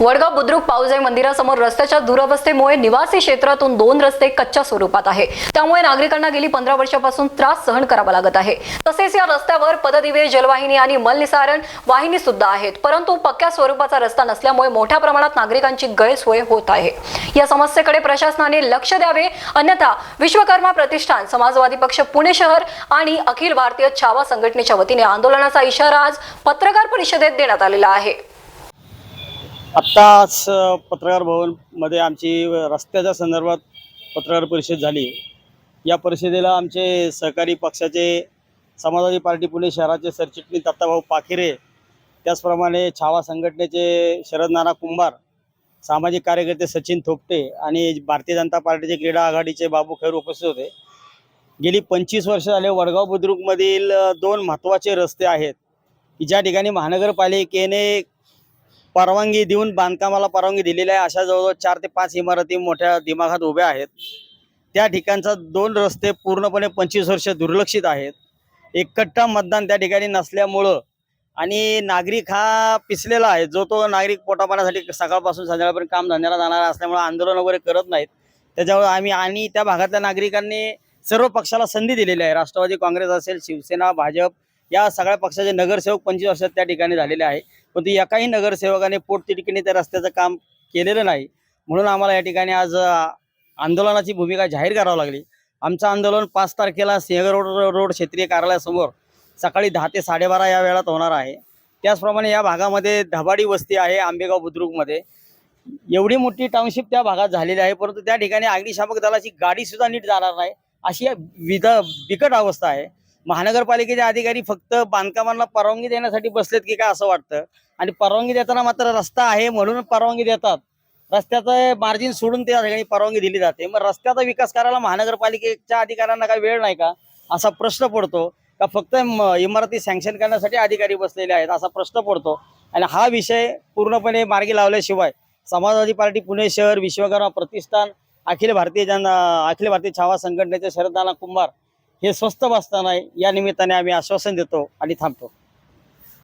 वडगाव बुद्रुक पाऊजाई मंदिरासमोर रस्त्याच्या दुरवस्थेमुळे निवासी क्षेत्रातून दोन रस्ते कच्च्या स्वरूपात आहे. त्यामुळे नागरिकांना गेली पंधरा वर्षापासून त्रास सहन करावा लागत आहे. तसेच या रस्त्यावर पददिवे जलवाहिनी आणि मलनिसारण वाहिनी सुद्धा आहेत. परंतु पक्क्या स्वरूपाचा रस्ता नसल्यामुळे मोठ्या प्रमाणात नागरिकांची गैरसोय होत आहे. या समस्येकडे प्रशासनाने लक्ष द्यावे. अन्यथा विश्वकर्मा प्रतिष्ठान समाजवादी पक्ष पुणे शहर आणि अखिल भारतीय छावा संघटनेच्या वतीने आंदोलनाचा इशारा आज पत्रकार परिषदेत देण्यात आलेला आहे. आत्ताच पत्रकार भवनमध्ये आमची रस्त्याच्या संदर्भात पत्रकार परिषद झाली. या परिषदेला आमचे सहकारी पक्षाचे समाजवादी पार्टी पुणे शहराचे सरचिटणीस दत्ताभाऊ पाखिरे त्याचप्रमाणे छावा संघटनेचे शरद नाना कुंभार सामाजिक कार्यकर्ते सचिन थोपटे आणि भारतीय जनता पार्टीचे क्रीडा आघाडीचे बाबू खैर उपस्थित होते. गेली पंचवीस वर्ष झाले वडगाव बुद्रुकमधील दोन महत्त्वाचे रस्ते आहेत की ज्या ठिकाणी महानगरपालिकेने परवानगी देऊन बांधकामाला परवानगी दिलेली आहे. अशा जवळजवळ चार ते पाच इमारती मोठ्या दिमागात उभ्या आहेत. त्या ठिकाणचा दोन रस्ते पूर्णपणे पंचवीस वर्ष दुर्लक्षित आहेत. एकट्ठा मतदान त्या ठिकाणी नसल्यामुळं आणि नागरिक हा पिसलेला आहे. जो तो नागरिक पोटापाण्यासाठी सकाळपासून संध्याकाळपर्यंत काम धंद्याला जाणारा असल्यामुळे आंदोलन वगैरे करत नाहीत. त्याच्यामुळे आम्ही आणि त्या भागातल्या नागरिकांनी सर्व पक्षाला संधी दिलेली आहे. राष्ट्रवादी काँग्रेस असेल शिवसेना भाजप या सगळ्या पक्षाचे नगरसेवक पंचवीस वर्षात त्या ठिकाणी झालेले आहे. पण ती एकाही नगरसेवकाने पोटतिडकीने त्या रस्त्याचं काम केलेलं नाही. म्हणून आम्हाला या ठिकाणी आज आंदोलनाची भूमिका जाहीर करावी लागली. आमचं आंदोलन पाच तारखेला सिंहगड रोड रोड क्षेत्रीय कार्यालयासमोर सकाळी दहा ते साडेबारा या वेळात होणार आहे. त्याचप्रमाणे या भागामध्ये धबाडी वस्ती आहे आंबेगाव बुद्रुकमध्ये. एवढी मोठी टाउनशिप त्या भागात झालेली आहे परंतु त्या ठिकाणी अग्निशामक दलाची गाडीसुद्धा नीट जाणार नाही. अशी विध बिकट अवस्था आहे. महानगरपालिकेचे अधिकारी फक्त बांधकामांना परवानगी देण्यासाठी बसलेत की काय असं वाटतं? आणि परवानगी देताना मात्र रस्ता आहे म्हणून परवानगी देतात. रस्त्याचं मार्जिन सोडून त्या ठिकाणी परवानगी दिली जाते. मग रस्त्याचा विकास करायला महानगरपालिकेच्या अधिकाऱ्यांना काही वेळ नाही का? असा प्रश्न पडतो. का फक्त इमारती सँक्शन करण्यासाठी अधिकारी बसलेले आहेत असा प्रश्न पडतो. आणि हा विषय पूर्णपणे मार्गी लावल्याशिवाय समाजवादी पार्टी पुणे शहर विश्वकर्मा प्रतिष्ठान अखिल भारतीय जन अखिल भारतीय छावा संघटनेचे शरदाना कुंभार हे स्वस्त बसताना या निमित्ताने आम्ही आश्वासन देतो आणि थांबतो.